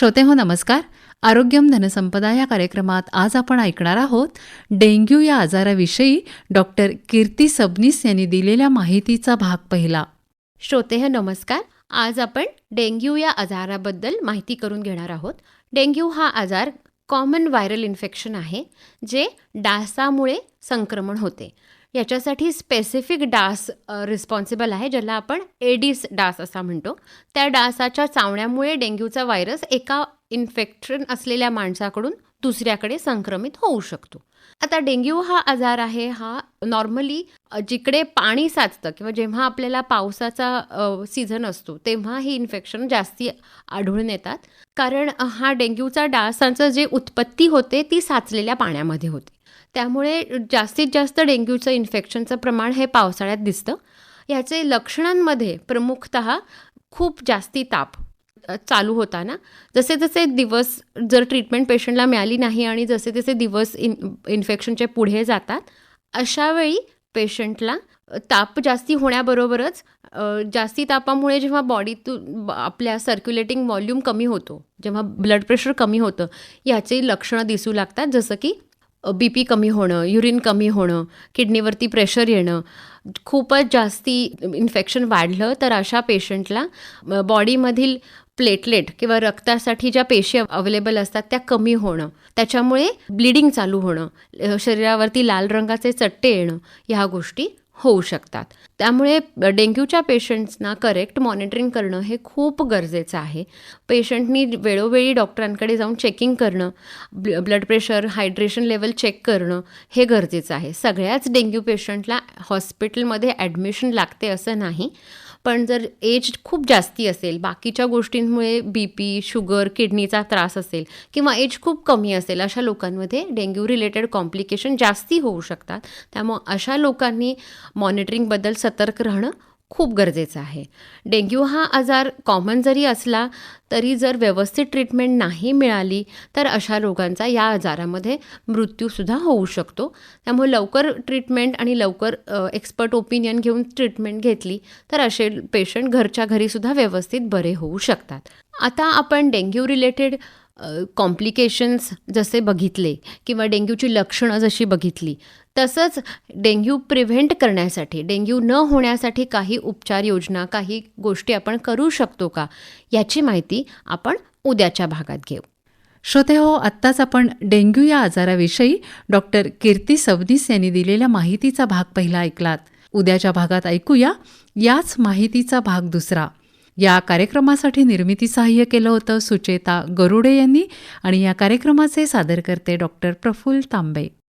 श्रोते हो नमस्कार. आरोग्यम धनसंपदा या कार्यक्रमात आज आपण ऐकणार आहोत डेंग्यू या आजाराविषयी डॉक्टर कीर्ती सबनीस यांनी दिलेल्या माहितीचा भाग पहिला. श्रोते हो, नमस्कार. आज आपण डेंग्यू या आजाराबद्दल माहिती करून घेणार आहोत. डेंग्यू हा आजार कॉमन व्हायरल इन्फेक्शन आहे जे डासामुळे संक्रमण होते. याच्यासाठी स्पेसिफिक डास रिस्पॉन्सिबल आहे ज्याला आपण एडिस डास असा म्हणतो. त्या डासाच्या चावण्यामुळे डेंग्यूचा व्हायरस एका इन्फेक्शन असलेल्या माणसाकडून दुसऱ्याकडे संक्रमित होऊ शकतो. आता डेंग्यू हा आजार आहे हा नॉर्मली जिकडे पाणी साचतं किंवा जेव्हा आपल्याला पावसाचा सीझन असतो तेव्हा ही इन्फेक्शन जास्ती आढळून येतात. कारण हा डेंग्यूचा डासांचं जे उत्पत्ती होते ती साचलेल्या पाण्यामध्ये होते. त्यामुळे जास्तीत जास्त डेंग्यूचं इन्फेक्शनचं प्रमाण हे पावसाळ्यात दिसतं. याचे लक्षणांमध्ये प्रमुखतः खूप जास्ती ताप चालू होताना. जसे जसे दिवस जर ट्रीटमेंट पेशंटला मिळाली नाही आणि जसे जसे दिवस इन इन्फेक्शनचे पुढे जातात अशावेळी पेशंटला ताप जास्ती होण्याबरोबरच जास्ती तापामुळे जेव्हा बॉडीतून आपल्या सर्क्युलेटिंग व्हॉल्यूम कमी होतो जेव्हा ब्लड प्रेशर कमी होतं याची लक्षणं दिसू लागतात. जसं की बी पी कमी होणं युरिन कमी होणं किडनीवरती प्रेशर येणं खूपच जास्ती इन्फेक्शन वाढलं तर अशा पेशंटला बॉडीमधील प्लेटलेट किंवा रक्तासाठी ज्या पेशी अवेलेबल असतात त्या कमी होणं. त्याच्यामुळे ब्लिडिंग चालू होणं शरीरावरती लाल रंगाचे चट्टे येणं ह्या गोष्टी होऊ शकतात. त्यामुळे डेंग्यूच्या पेशंट्सना करेक्ट मॉनिटरिंग करणं हे खूप गरजेचं आहे. पेशंटनी वेळोवेळी डॉक्टरांकडे जाऊन चेकिंग करणं ब्ल blood pressure hydration level check करणं हे गरजेचं आहे. सगळ्याच डेंग्यू पेशंटला हॉस्पिटलमध्ये ॲडमिशन लागते असं नाही. पण जर एज खूप जास्ती असेल बाकीच्या गोष्टींमुळे बी पी शुगर किडनीचा त्रास असेल किंवा एज खूप कमी असेल अशा लोकांमध्ये डेंग्यू रिलेटेड कॉम्प्लिकेशन जास्ती होऊ शकतात. त्यामुळं अशा लोकांनी मॉनिटरिंगबद्दल सतर्क राहणं खूप गरजेचं आहे. डेंग्यू हा आजार कॉमन जरी असला तरी जर व्यवस्थित ट्रीटमेंट नाही मिळाली तर अशा रोगांचा या आजारामध्ये मृत्यूसुद्धा होऊ शकतो. त्यामुळे लवकर ट्रीटमेंट आणि लवकर एक्सपर्ट ओपिनियन घेऊन ट्रीटमेंट घेतली तर असे पेशंट घरच्या घरीसुद्धा व्यवस्थित बरे होऊ शकतात. आता आपण डेंग्यू रिलेटेड कॉम्प्लिकेशन्स जसे बघितले किंवा डेंग्यूची लक्षणं जशी बघितली तसंच डेंग्यू प्रिव्हेंट करण्यासाठी डेंग्यू न होण्यासाठी काही उपचार योजना काही गोष्टी आपण करू शकतो का? याची माहिती आपण उद्याच्या भागात घेऊ. श्रोते हो आत्ताच आपण डेंग्यू या आजाराविषयी डॉक्टर कीर्ती सबनीस यांनी दिलेल्या माहितीचा भाग पहिला ऐकलात. उद्याच्या भागात ऐकूया याच माहितीचा भाग दुसरा. या कार्यक्रमासाठी निर्मिती सहाय्य केलं होतं सुचेता गरुडे यांनी आणि या कार्यक्रमाचे सादरकर्ते डॉक्टर प्रफुल्ल तांबे.